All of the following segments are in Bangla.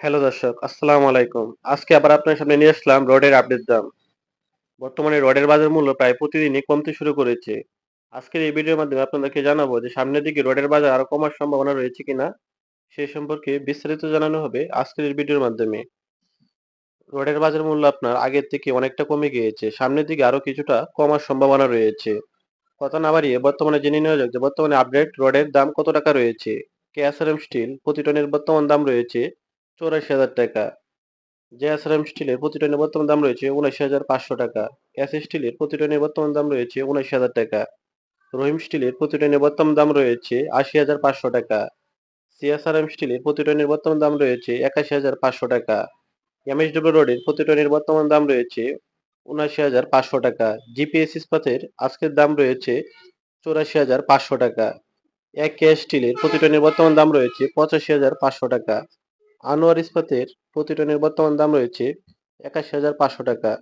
হ্যালো দর্শক, আসসালামু আলাইকুম। আজকে আবার আপনার সামনে নিয়ে আসলাম রডের আপডেট দাম। বর্তমানে রডের বাজার মূল্য প্রায় প্রতিদিনই কমতে শুরু করেছে। আজকের এই ভিডিওর মাধ্যমে আপনাদেরকে জানাব যে সামনের দিকে রডের বাজার আরও কমার সম্ভাবনা রয়েছে কিনা, সে সম্পর্কে বিস্তারিত জানানো হবে আজকের এই ভিডিওর মাধ্যমে। রডের বাজার মূল্য আপনার আগের থেকে অনেকটা কমে গিয়েছে, সামনের দিকে আরও কিছুটা কমার সম্ভাবনা রয়েছে। কথা না বাড়িয়ে বর্তমানে জেনে নেওয়া যাক যে বর্তমানে আপডেট রডের দাম কত টাকা রয়েছে। কেএসআরএম স্টিল প্রতি টনের বর্তমান দাম রয়েছে চৌরাশি হাজার টাকা। জেএসআরএম স্টিলের প্রতি টনের বর্তমান দাম রয়েছে উনাশি হাজার পাঁচশো টাকা। এস স্টিলের প্রতি টনের বর্তমান দাম রয়েছে উনাশি হাজার টাকা। রহিম স্টিলের প্রতি টনের বর্তমান দাম রয়েছে আশি হাজার পাঁচশো টাকা। সিএসআরএম স্টিলের প্রতি টনের বর্তমান দাম রয়েছে একাশি হাজার পাঁচশো টাকা। এমএসডব্লিউ রোডের প্রতি টনের বর্তমান দাম রয়েছে উনাশি হাজার পাঁচশো টাকা। জিপিএস ইস্পাতের আজকের দাম রয়েছে চৌরাশি হাজার পাঁচশো টাকা। এক কে স্টিলের প্রতি টনের বর্তমান দাম রয়েছে পঁচাশি হাজার পাঁচশো টাকা। আনোয়ার ইস্পাতের প্রতি টনের বর্তমান দাম রয়েছে একাশি হাজার পাঁচশো টাকা।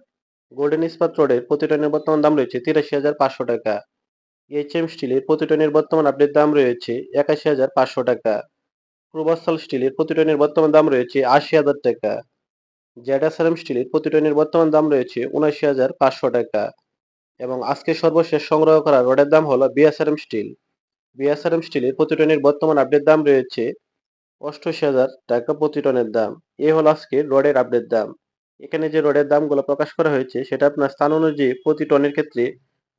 গোল্ডেন ইস্পাত রোডের প্রতি টনের বর্তমান দাম রয়েছে তিরাশি হাজার পাঁচশো টাকা। এইচ এম স্টিলের প্রতি টনের বর্তমান আপডেট দাম রয়েছে একাশি হাজার পাঁচশো টাকা। পূর্বাস্থল স্টিলের প্রতি টনের বর্তমান দাম রয়েছে আশি হাজার টাকা। জেডাসারাম স্টিলের প্রতি টনের বর্তমান দাম রয়েছে উনাশি হাজার পাঁচশো টাকা। এবং আজকে সর্বশেষ সংগ্রহ করা রডের দাম হলো বিএসআরএম স্টিল। বিএসআরএম স্টিলের প্রতি টনের বর্তমান আপডেট দাম রয়েছে অষ্টআশি হাজার টাকা প্রতি টনের দাম। এই হলো আজকে রডের আপডেট দাম। এখানে যে রডের দামগুলো প্রকাশ করা হয়েছে, সেটা আপনার স্থান অনুযায়ী প্রতি টনের ক্ষেত্রে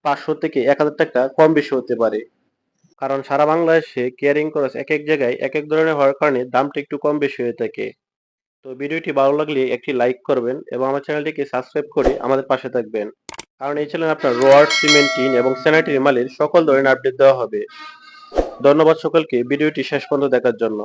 পাঁচশো থেকে এক হাজার টাকা কম বেশি হতে পারে। কারণ সারা বাংলাদেশে কেয়ারিং খরচ এক এক জায়গায় এক এক ধরনের হওয়ার কারণে দামটা একটু কম বেশি হয়ে থাকে। তো ভিডিওটি ভালো লাগলে একটি লাইক করবেন এবং আমার চ্যানেলটিকে সাবস্ক্রাইব করে আমাদের পাশে থাকবেন। কারণ এই চ্যানেলে আপনার রড, সিমেন্ট, টিন এবং স্যানিটারি মালের সকল ধরনের আপডেট দেওয়া হবে। ধন্যবাদ সকলকে, ভিডিওটি শেষ পর্যন্ত দেখার জন্য।